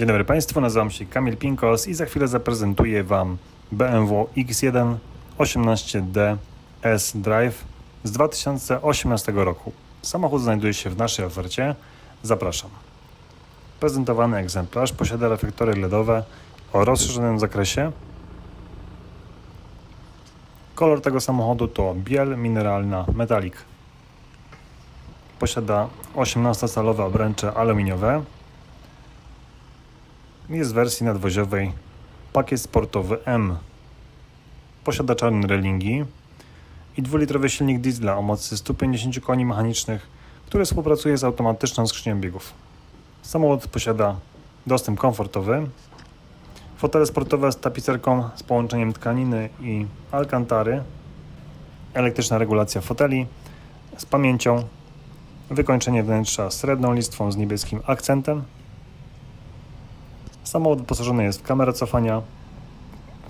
Dzień dobry Państwu, nazywam się Kamil Pinkos i za chwilę zaprezentuję Wam BMW X1 18D S Drive z 2018 roku. Samochód znajduje się w naszej ofercie. Zapraszam. Prezentowany egzemplarz posiada reflektory LEDowe o rozszerzonym zakresie. Kolor tego samochodu to biel mineralna metalik. Posiada 18-calowe obręcze aluminiowe. Jest w wersji nadwoziowej pakiet sportowy M. Posiada czarne relingi i dwulitrowy silnik diesla o mocy 150 koni mechanicznych, który współpracuje z automatyczną skrzynią biegów. Samochód posiada dostęp komfortowy, fotele sportowe z tapicerką z połączeniem tkaniny i alcantary, elektryczna regulacja foteli z pamięcią, wykończenie wnętrza srebrną listwą z niebieskim akcentem. Samochód wyposażony jest w kamerę cofania,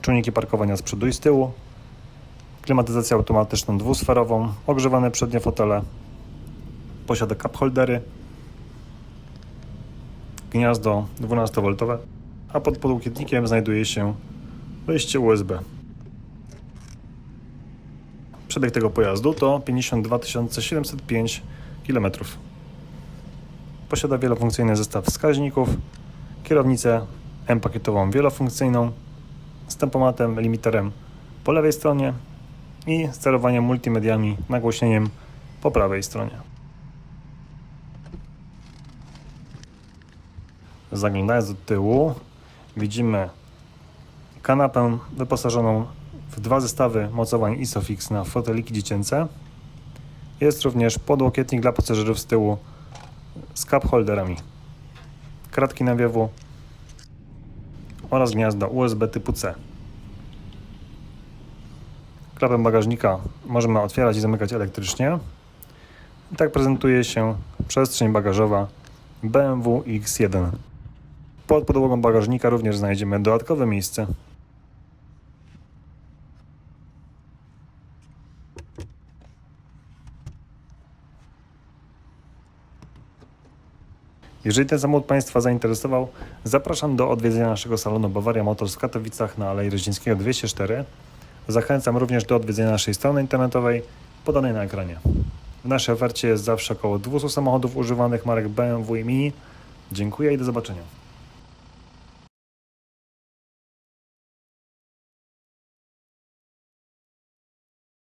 czujniki parkowania z przodu i z tyłu, klimatyzację automatyczną dwusferową, ogrzewane przednie fotele, posiada cup holdery, gniazdo 12V, a pod podłokietnikiem znajduje się wejście USB. Przebieg tego pojazdu to 52 705 km. Posiada wielofunkcyjny zestaw wskaźników, kierownicę M-pakietową wielofunkcyjną z tempomatem, limiterem po lewej stronie i sterowaniem multimediami, nagłośnieniem po prawej stronie. Zaglądając do tyłu, widzimy kanapę wyposażoną w dwa zestawy mocowań ISOFIX na foteliki dziecięce. Jest również podłokietnik dla pasażerów z tyłu z cup holderami, kratki nawiewu oraz gniazda USB typu C. Klapę bagażnika możemy otwierać i zamykać elektrycznie. I tak prezentuje się przestrzeń bagażowa BMW X1. Pod podłogą bagażnika również znajdziemy dodatkowe miejsce. Jeżeli ten samochód Państwa zainteresował, zapraszam do odwiedzenia naszego salonu Bawaria Motors w Katowicach na Alei Roździńskiego 204. Zachęcam również do odwiedzenia naszej strony internetowej podanej na ekranie. W naszej ofercie jest zawsze około 200 samochodów używanych marek BMW i Mini. Dziękuję i do zobaczenia.